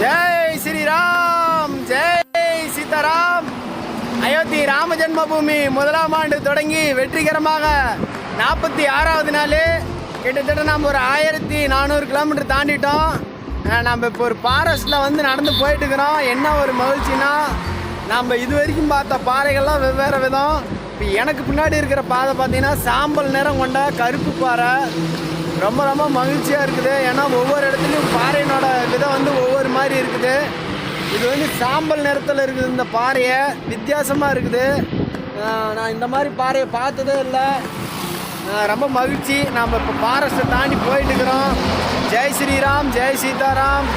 ஜெய் ஸ்ரீராம் ஜெய் சீதாராம். அயோத்தி ராம ஜென்மபூமி முதலாம் ஆண்டு தொடங்கி வெற்றிகரமாக நாற்பத்தி ஆறாவது நாள். கிட்டத்தட்ட நம்ம ஒரு ஆயிரத்தி நானூறு கிலோமீட்டர் தாண்டிட்டோம். நம்ம இப்போ ஒரு ஃபாரஸ்ட்டில் வந்து நடந்து போயிட்டு இருக்கிறோம். என்ன ஒரு மகிழ்ச்சின்னா நம்ம இது வரைக்கும் பார்த்த பாறைகள்லாம் வெவ்வேறு விதம். இப்போ எனக்கு பின்னாடி இருக்கிற பாதை பார்த்தீங்கன்னா சாம்பல் நிறம் கொண்ட கருப்பு பாறை. ரொம்ப ரொம்ப மகிழ்ச்சியாக இருக்குது. ஏன்னா ஒவ்வொரு இடத்துலையும் பாறையினோட விதம் வந்து ஒவ்வொரு மாதிரி இருக்குது. இது வந்து சாம்பல் நிறத்தில் இருக்குது. இந்த பாறையை வித்தியாசமாக இருக்குது. நான் இந்த மாதிரி பாறையை பார்த்ததே இல்லை. ரொம்ப மகிழ்ச்சி. நாம் இப்போ ஃபாரஸ்ட்டை தாண்டி போயிட்டு இருக்கிறோம். ஜெய் ஸ்ரீராம் ஜெய் சீதாராம்.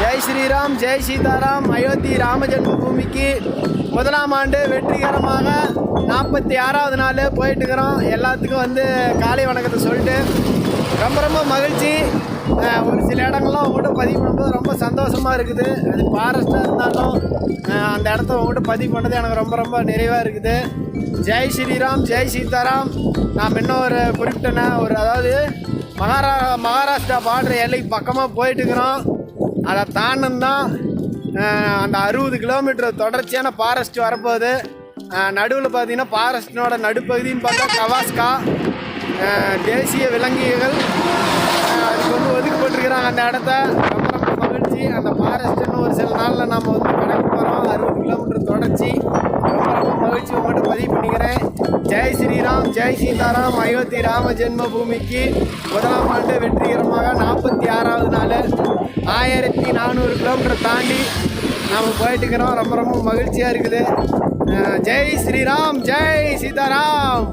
ஜெய் ஸ்ரீராம் ஜெய் சீதாராம். அயோத்தி ராம ஜென்மபூமிக்கு முதலாம் ஆண்டு வெற்றிகரமாக நாற்பத்தி ஆறாவது நாள் போயிட்டு இருக்கிறோம். எல்லாத்துக்கும் வந்து காலை வணக்கத்தை சொல்லிட்டு ரொம்ப ரொம்ப மகிழ்ச்சி. ஒரு சில இடங்கள்லாம் உங்கள்கிட்ட பதிவு பண்ணும்போது ரொம்ப சந்தோஷமாக இருக்குது. அது ஃபாரஸ்ட்டாக இருந்தாலும் அந்த இடத்த உங்கள்கிட்ட பதிவு பண்ணது எனக்கு ரொம்ப ரொம்ப நிறைவாக இருக்குது. ஜெய் ஸ்ரீராம் ஜெய் சீதாராம். நாம் இன்னும் ஒரு குறிப்பிட்டன ஒரு அதாவது மகாரா மகாராஷ்டிரா பார்டர் எல்லைக்கு பக்கமாக போயிட்டு இருக்கிறோம். அதை தாண்டும் தான் அந்த அறுபது கிலோமீட்டர் தொடர்ச்சியான ஃபாரஸ்ட் வரப்போகுது. நடுவில் பார்த்தீங்கன்னா ஃபாரஸ்டினோட நடுப்பகுதின்னு பார்த்தா கவாஸ்கா. தேசிய விலங்குகள் கொண்டு ஒதுக்கப்பட்டிருக்கிறாங்க அந்த இடத்த. ரொம்ப ரொம்ப மகிழ்ச்சி அந்த ஃபாரஸ்ட்னு ஒரு சில நாளில் நம்ம வந்து கடக்க போகிறோம் அறுபது கிலோமீட்டர் தொடர்ச்சி. ரொம்ப ரொம்ப மகிழ்ச்சி உங்கள்கிட்ட பதிவு பண்ணிக்கிறேன். ஜெய் ஸ்ரீராம் ஜெய் சீதாராம் அயோத்தி ராம ஜென்மபூமிக்கு முதலாம் ஆண்டு வெற்றிகரமாக நாற்பத்தி ஆறாவது நாள். ஆயிரத்தி நானூறு கிலோமீட்டர் தாண்டி நாம் போயிட்டுக்கிறோம். ரொம்ப ரொம்ப மகிழ்ச்சியாக இருக்குது. ஜெய் ஸ்ரீராம் ஜெய் சீதாராம்.